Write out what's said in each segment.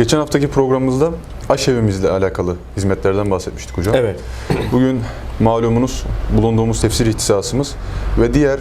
Geçen haftaki programımızda aşevimizle alakalı hizmetlerden bahsetmiştik hocam. Evet. Bugün malumunuz bulunduğumuz tefsir ihtisasımız ve diğer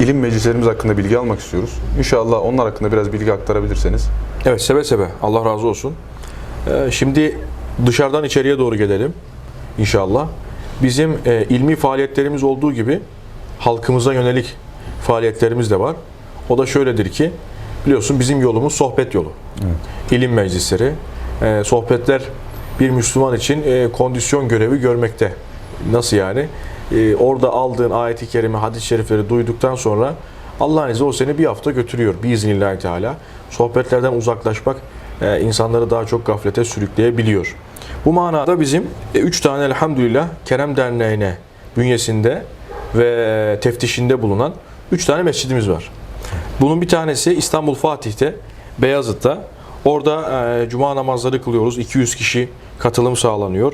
ilim meclislerimiz hakkında bilgi almak istiyoruz. İnşallah onlar hakkında biraz bilgi aktarabilirseniz. Evet seve seve. Allah razı olsun. Ee, şimdi dışarıdan içeriye doğru gelelim inşallah. Bizim e, ilmi faaliyetlerimiz olduğu gibi halkımıza yönelik faaliyetlerimiz de var. O da şöyledir ki biliyorsun bizim yolumuz sohbet yolu. İlim meclisleri. e, sohbetler bir Müslüman için e, kondisyon görevi görmekte. Nasıl yani? E, orada aldığın ayeti kerime, hadis-i şerifleri duyduktan sonra Allah'ın izniyle o seni bir hafta götürüyor biiznillahü teala. Sohbetlerden uzaklaşmak e, insanları daha çok gaflete sürükleyebiliyor. Bu manada bizim e, üç tane elhamdülillah Kerem Derneği'ne bünyesinde ve e, teftişinde bulunan üç tane mescidimiz var. Bunun bir tanesi İstanbul Fatih'te, Beyazıt'ta. Orada e, cuma namazları kılıyoruz. 200 kişi katılım sağlanıyor.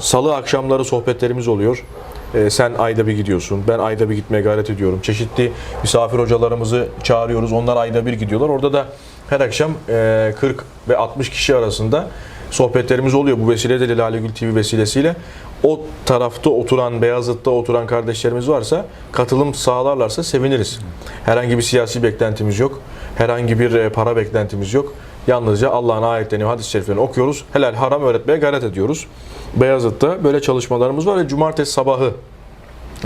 Salı akşamları sohbetlerimiz oluyor. E, sen ayda bir gidiyorsun, ben ayda bir gitmeye gayret ediyorum. Çeşitli misafir hocalarımızı çağırıyoruz. Onlar ayda bir gidiyorlar. Orada da her akşam e, 40 ve 60 kişi arasında sohbetlerimiz oluyor. Bu vesileyle Lale Gül TV vesilesiyle. O tarafta oturan, Beyazıt'ta oturan kardeşlerimiz varsa katılım sağlarlarsa seviniriz. Herhangi bir siyasi beklentimiz yok. Herhangi bir e, para beklentimiz yok. Yalnızca Allah'ın ayetlerini, hadis-i şeriflerini okuyoruz. Helal haram öğretmeye gayret ediyoruz. Beyazıt'ta böyle çalışmalarımız var ve cumartesi sabahı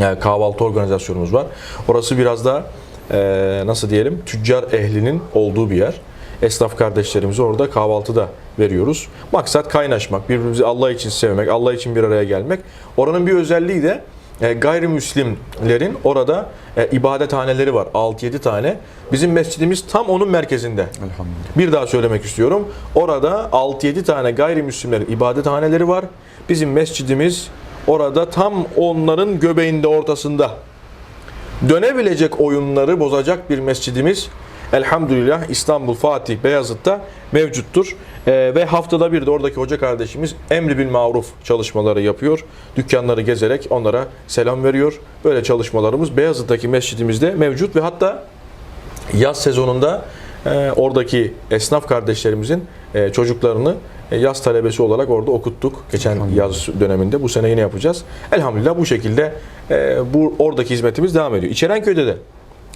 yani kahvaltı organizasyonumuz var. Orası biraz da e, nasıl diyelim tüccar ehlinin olduğu bir yer. Esnaf kardeşlerimize orada kahvaltıda veriyoruz. Maksat kaynaşmak, birbirimizi Allah için sevmek, Allah için bir araya gelmek. Oranın bir özelliği de e, gayrimüslimlerin orada e, ibadethaneleri var. 6-7 tane. Bizim mescidimiz tam onun merkezinde. Elhamdülillah. Bir daha söylemek istiyorum. Orada 6-7 tane gayrimüslimlerin ibadethaneleri var. Bizim mescidimiz orada tam onların göbeğinde ortasında. Dönebilecek oyunları bozacak bir mescidimiz elhamdülillah İstanbul Fatih Beyazıt'ta mevcuttur. Ee, ve haftada bir de oradaki hoca kardeşimiz emri bil maruf çalışmaları yapıyor. Dükkanları gezerek onlara selam veriyor. Böyle çalışmalarımız Beyazıt'taki mescidimizde mevcut ve hatta yaz sezonunda e, oradaki esnaf kardeşlerimizin e, çocuklarını e, yaz talebesi olarak orada okuttuk. Geçen yaz döneminde. Bu sene yine yapacağız. Elhamdülillah bu şekilde e, bu oradaki hizmetimiz devam ediyor. İçerenköy'de de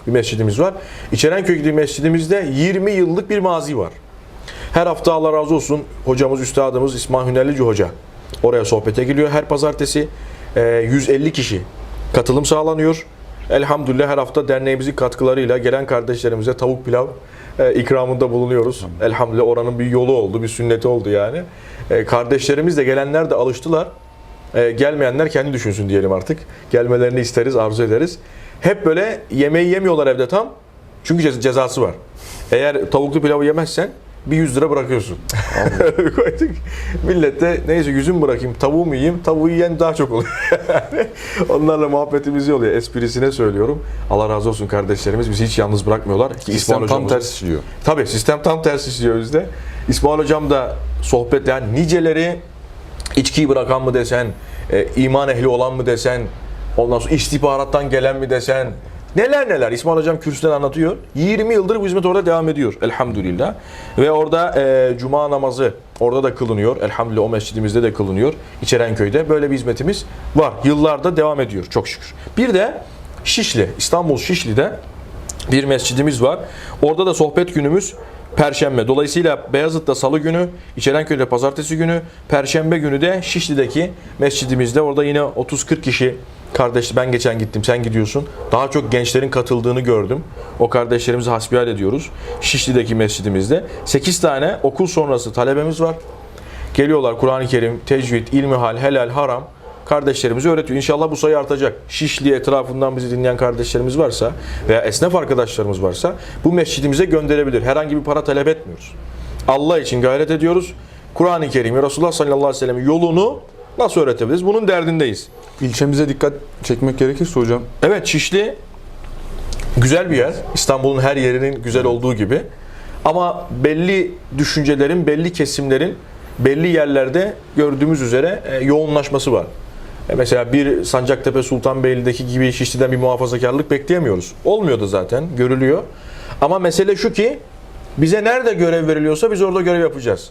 bir mescidimiz var. İçerenköy'deki mescidimizde 20 yıllık bir mazi var. Her hafta Allah razı olsun hocamız, üstadımız İsmail Hünerlici Hoca oraya sohbete geliyor. Her pazartesi e, 150 kişi katılım sağlanıyor. Elhamdülillah her hafta derneğimizin katkılarıyla gelen kardeşlerimize tavuk pilav e, ikramında bulunuyoruz. Elhamdülillah oranın bir yolu oldu, bir sünneti oldu yani. E, kardeşlerimiz de gelenler de alıştılar. E, gelmeyenler kendi düşünsün diyelim artık. Gelmelerini isteriz, arzu ederiz. Hep böyle yemeği yemiyorlar evde tam. Çünkü cez- cezası var. Eğer tavuklu pilavı yemezsen bir 100 lira bırakıyorsun. Koyduk. Millet de neyse yüzüm bırakayım, tavuğu mu yiyeyim? Tavuğu yiyen daha çok oluyor. Onlarla muhabbetimiz oluyor. Esprisine söylüyorum. Allah razı olsun kardeşlerimiz bizi hiç yalnız bırakmıyorlar. Ki İsmail Sistem tam hocamız- ters işliyor. Tabii sistem tam tersi işliyor bizde. İsmail hocam da sohbet yani niceleri içkiyi bırakan mı desen, e, iman ehli olan mı desen, ondan sonra istihbarattan gelen mi desen, neler neler İsmail hocam kürsüden anlatıyor. 20 yıldır bu hizmet orada devam ediyor elhamdülillah. Ve orada e, cuma namazı orada da kılınıyor. Elhamdülillah o mescidimizde de kılınıyor. İçerenköy'de böyle bir hizmetimiz var. Yıllarda devam ediyor çok şükür. Bir de Şişli, İstanbul Şişli'de bir mescidimiz var. Orada da sohbet günümüz Perşembe. Dolayısıyla Beyazıt'ta Salı günü, İçerenköy'de Pazartesi günü, Perşembe günü de Şişli'deki mescidimizde. Orada yine 30-40 kişi kardeş ben geçen gittim sen gidiyorsun. Daha çok gençlerin katıldığını gördüm. O kardeşlerimizi hasbihal ediyoruz. Şişli'deki mescidimizde. 8 tane okul sonrası talebemiz var. Geliyorlar Kur'an-ı Kerim, tecvid, ilmihal, helal, haram kardeşlerimize öğretiyor. İnşallah bu sayı artacak. Şişli etrafından bizi dinleyen kardeşlerimiz varsa veya esnaf arkadaşlarımız varsa bu mescidimize gönderebilir. Herhangi bir para talep etmiyoruz. Allah için gayret ediyoruz. Kur'an-ı Kerim'i, Resulullah sallallahu aleyhi ve sellem'in yolunu nasıl öğretebiliriz? Bunun derdindeyiz. İlçemize dikkat çekmek gerekirse hocam Evet Şişli güzel bir yer. İstanbul'un her yerinin güzel olduğu gibi. Ama belli düşüncelerin, belli kesimlerin belli yerlerde gördüğümüz üzere e, yoğunlaşması var. E, Mesela bir Sancaktepe Sultanbeyli'deki gibi Şişli'den bir muhafazakarlık bekleyemiyoruz. Olmuyor da zaten, görülüyor. Ama mesele şu ki Bize nerede görev veriliyorsa biz orada görev yapacağız.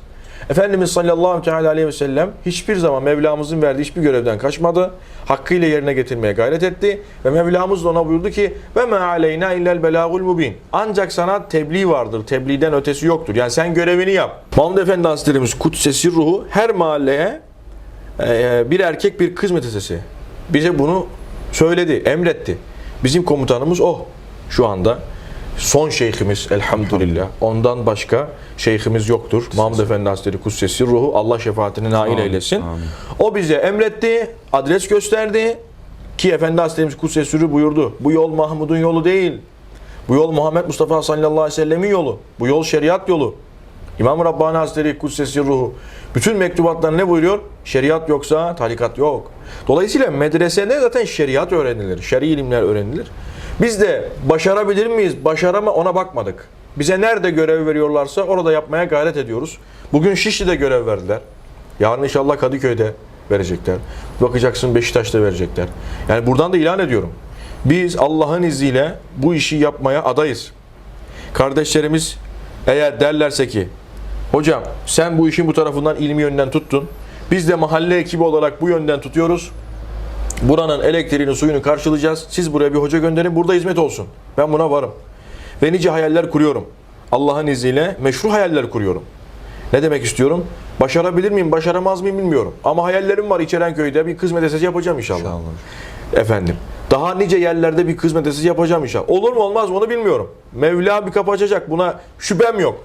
Efendimiz sallallahu aleyhi ve sellem hiçbir zaman Mevlamızın verdiği hiçbir görevden kaçmadı. Hakkıyla yerine getirmeye gayret etti. Ve Mevlamız da ona buyurdu ki ve me aleyna illel belagul mubin. Ancak sana tebliğ vardır. Tebliğden ötesi yoktur. Yani sen görevini yap. Mahmud Efendi Hazretlerimiz Kudsesi ruhu her mahalleye e, bir erkek bir kız medresesi. Bize bunu söyledi, emretti. Bizim komutanımız o şu anda. Son şeyhimiz elhamdülillah. Ondan başka şeyhimiz yoktur. Mahmud Efendi Hazretleri Kudsesi ruhu Allah şefaatine nail eylesin. amin. O bize emretti, adres gösterdi ki Efendi Hazretlerimiz Kudsesi ruhu buyurdu. Bu yol Mahmud'un yolu değil. Bu yol Muhammed Mustafa sallallahu aleyhi ve sellemin yolu. Bu yol şeriat yolu. İmam Rabbani Hazretleri Kudsesi ruhu bütün mektubatlar ne buyuruyor? Şeriat yoksa tarikat yok. Dolayısıyla medresede zaten şeriat öğrenilir. Şer'i ilimler öğrenilir. Biz de başarabilir miyiz? Başarama ona bakmadık. Bize nerede görev veriyorlarsa orada yapmaya gayret ediyoruz. Bugün Şişli'de görev verdiler. Yarın inşallah Kadıköy'de verecekler. Bakacaksın Beşiktaş'ta verecekler. Yani buradan da ilan ediyorum. Biz Allah'ın izniyle bu işi yapmaya adayız. Kardeşlerimiz eğer derlerse ki hocam sen bu işin bu tarafından ilmi yönden tuttun. Biz de mahalle ekibi olarak bu yönden tutuyoruz. Buranın elektriğini suyunu karşılayacağız. Siz buraya bir hoca gönderin burada hizmet olsun. Ben buna varım. Ve nice hayaller kuruyorum. Allah'ın izniyle meşru hayaller kuruyorum. Ne demek istiyorum? Başarabilir miyim, başaramaz mıyım bilmiyorum. Ama hayallerim var İçerenköy'de bir kız medresesi yapacağım inşallah. İnşallah. Efendim. Daha nice yerlerde bir kız medresesi yapacağım inşallah. Olur mu olmaz mı onu bilmiyorum. Mevla bir kapı açacak. Buna şüphem yok.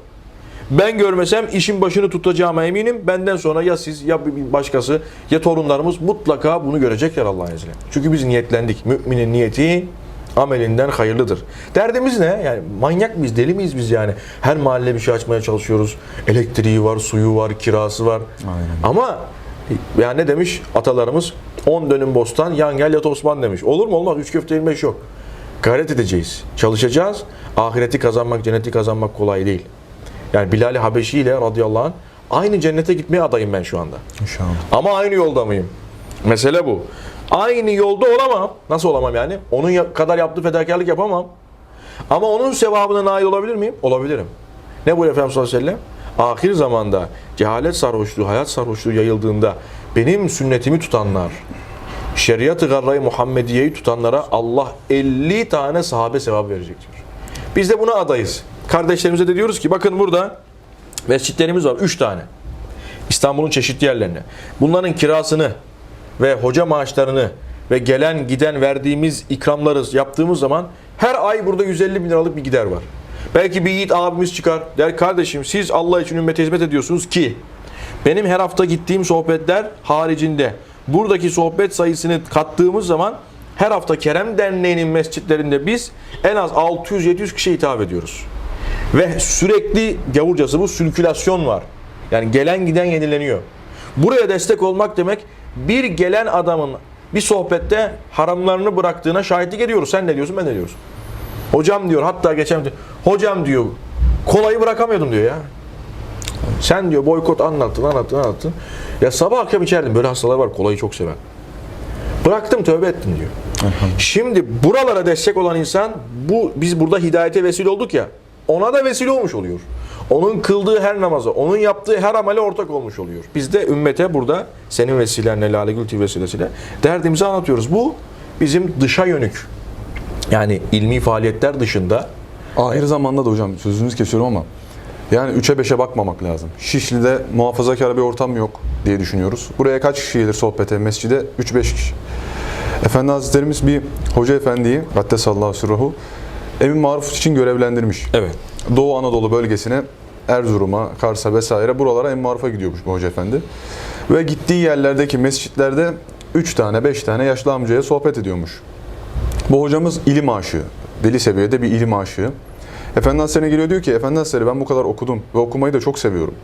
Ben görmesem işin başını tutacağıma eminim. Benden sonra ya siz ya bir başkası ya torunlarımız mutlaka bunu görecekler Allah'ın izniyle. Çünkü biz niyetlendik. Müminin niyeti amelinden hayırlıdır. Derdimiz ne? Yani manyak mıyız, deli miyiz biz yani? Her mahalle bir şey açmaya çalışıyoruz. Elektriği var, suyu var, kirası var. Aynen. Ama ya ne demiş atalarımız? 10 dönüm bostan, yan gel yat Osman demiş. Olur mu olmaz. Üç köfte ilmek yok. Gayret edeceğiz. Çalışacağız. Ahireti kazanmak, cenneti kazanmak kolay değil. Yani Bilal Habeşi ile radıyallahu anh aynı cennete gitmeye adayım ben şu anda. İnşallah. Ama aynı yolda mıyım? Mesele bu. Aynı yolda olamam. Nasıl olamam yani? Onun kadar yaptığı fedakarlık yapamam. Ama onun sevabına nail olabilir miyim? Olabilirim. Ne bu Efendimiz sallallahu aleyhi ve sellem? Ahir zamanda cehalet sarhoşluğu, hayat sarhoşluğu yayıldığında benim sünnetimi tutanlar, şeriat-ı garra-i Muhammediye'yi tutanlara Allah 50 tane sahabe sevabı verecek diyor. Biz de buna adayız. Kardeşlerimize de diyoruz ki bakın burada mescitlerimiz var 3 tane. İstanbul'un çeşitli yerlerine. Bunların kirasını ve hoca maaşlarını ve gelen giden verdiğimiz ikramları yaptığımız zaman her ay burada 150 bin liralık bir gider var. Belki bir yiğit abimiz çıkar. Der kardeşim siz Allah için ümmete hizmet ediyorsunuz ki benim her hafta gittiğim sohbetler haricinde buradaki sohbet sayısını kattığımız zaman her hafta Kerem Derneği'nin mescitlerinde biz en az 600-700 kişiye hitap ediyoruz. Ve sürekli gavurcası bu sirkülasyon var. Yani gelen giden yenileniyor. Buraya destek olmak demek bir gelen adamın bir sohbette haramlarını bıraktığına şahitlik ediyoruz. Sen ne diyorsun ben ne diyoruz. Hocam diyor hatta geçen hocam diyor kolayı bırakamıyordum diyor ya. Sen diyor boykot anlattın anlattın anlattın. Ya sabah akşam içerdim böyle hastalar var kolayı çok seven. Bıraktım tövbe ettim diyor. Şimdi buralara destek olan insan bu biz burada hidayete vesile olduk ya. Ona da vesile olmuş oluyor. Onun kıldığı her namaza, onun yaptığı her amele ortak olmuş oluyor. Biz de ümmete burada senin vesilenle Lale Gül TV vesilesiyle derdimizi anlatıyoruz. Bu bizim dışa yönük. Yani ilmi faaliyetler dışında Ahir zamanda da hocam sözünüzü kesiyorum ama yani 3'e 5'e bakmamak lazım. Şişli'de muhafazakar bir ortam yok diye düşünüyoruz. Buraya kaç kişi gelir sohbete, mescide? 3-5 kişi. Efendi Hazretlerimiz bir hoca efendiyi, Gaddesallahu sirruhu, emin maruf için görevlendirmiş. evet. Doğu Anadolu bölgesine Erzurum'a, Kars'a vesaire buralara en marufa gidiyormuş bu hoca efendi. Ve gittiği yerlerdeki mescitlerde 3 tane 5 tane yaşlı amcaya sohbet ediyormuş. Bu hocamız ilim aşığı. Deli seviyede bir ilim aşığı. Efendi Hazretleri geliyor diyor ki Efendi Hazretleri ben bu kadar okudum ve okumayı da çok seviyorum.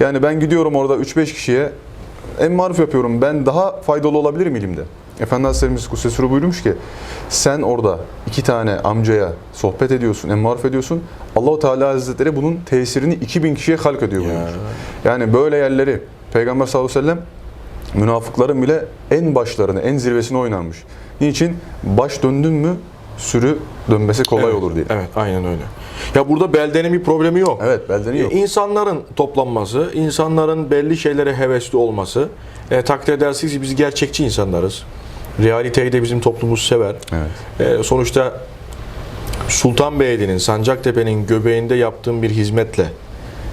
Yani ben gidiyorum orada 3-5 kişiye en maruf yapıyorum. Ben daha faydalı olabilirim ilimde. Efendi Hazretlerimiz Kudsesuru buyurmuş ki sen orada iki tane amcaya sohbet ediyorsun, en maruf ediyorsun. Allahu Teala Hazretleri bunun tesirini 2000 kişiye halk ediyor buyurmuş. Yani böyle yerleri Peygamber sallallahu aleyhi ve sellem münafıkların bile en başlarını, en zirvesine oynarmış. Niçin? Baş döndün mü sürü dönmesi kolay Evet, olur diye. Evet, aynen öyle. Ya burada beldenin bir problemi yok. Evet, beldeni yok. E, İnsanların toplanması, insanların belli şeylere hevesli olması, e, takdir edersiniz biz gerçekçi insanlarız. Realiteyi de bizim toplumumuz sever. Evet. E, sonuçta Sultanbeyli'nin, Sancaktepe'nin göbeğinde yaptığın bir hizmetle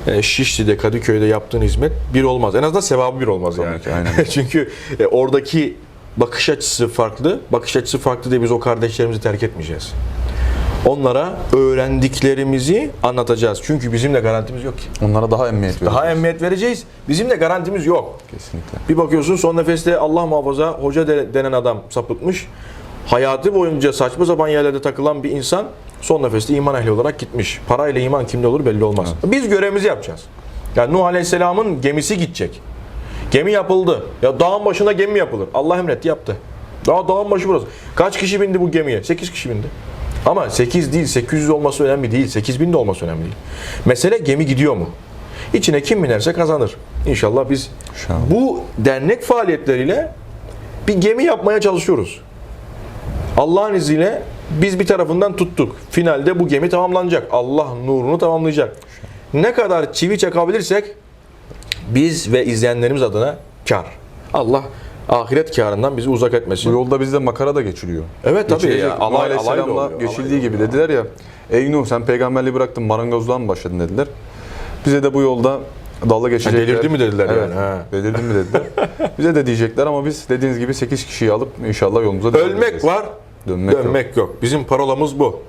e, Şişli'de, Kadıköy'de yaptığın hizmet bir olmaz. En azından sevabı bir olmaz yani. Ki, aynen. Çünkü e, oradaki bakış açısı farklı. Bakış açısı farklı diye biz o kardeşlerimizi terk etmeyeceğiz. Onlara öğrendiklerimizi anlatacağız. Çünkü bizim de garantimiz yok ki. Onlara daha emniyet veriyor. Daha emniyet vereceğiz. Bizim de garantimiz yok. Kesinlikle. Bir bakıyorsun son nefeste Allah muhafaza hoca de- denen adam sapıtmış. Hayatı boyunca saçma sapan yerlerde takılan bir insan son nefeste iman ehli olarak gitmiş. Parayla iman kimde olur belli olmaz. Biz görevimizi yapacağız. Yani Nuh Aleyhisselam'ın gemisi gidecek. Gemi yapıldı. Ya dağın başına gemi yapılır. Allah emretti yaptı. Daha dağın başı burası. Kaç kişi bindi bu gemiye? 8 kişi bindi. Ama 8 değil 800 olması önemli değil. 8000 de olması önemli değil. Mesele gemi gidiyor mu? İçine kim binerse kazanır. İnşallah biz İnşallah. bu dernek faaliyetleriyle bir gemi yapmaya çalışıyoruz. Allah'ın izniyle biz bir tarafından tuttuk. Finalde bu gemi tamamlanacak. Allah nurunu tamamlayacak. Ne kadar çivi çakabilirsek biz ve izleyenlerimiz adına kar. Allah ahiret karından bizi uzak Bu etmesin. yolda bizde makara da geçiliyor. Evet tabii Geçilecek. ya. Nuh Alay, alay da Aleyhisselam'la oluyor, geçildiği alay da gibi dediler ya. Ey Nuh sen peygamberliği bıraktın marangozluğa mı başladın dediler. Bize de bu yolda dalga geçecekler. delirdi mi dediler evet, yani, ha. Delirdi mi dediler. Bize de diyecekler ama biz dediğiniz gibi 8 kişiyi alıp inşallah yolumuza devam Ölmek edeceğiz. var, Dönmek, yok. dönmek yok. Bizim parolamız bu.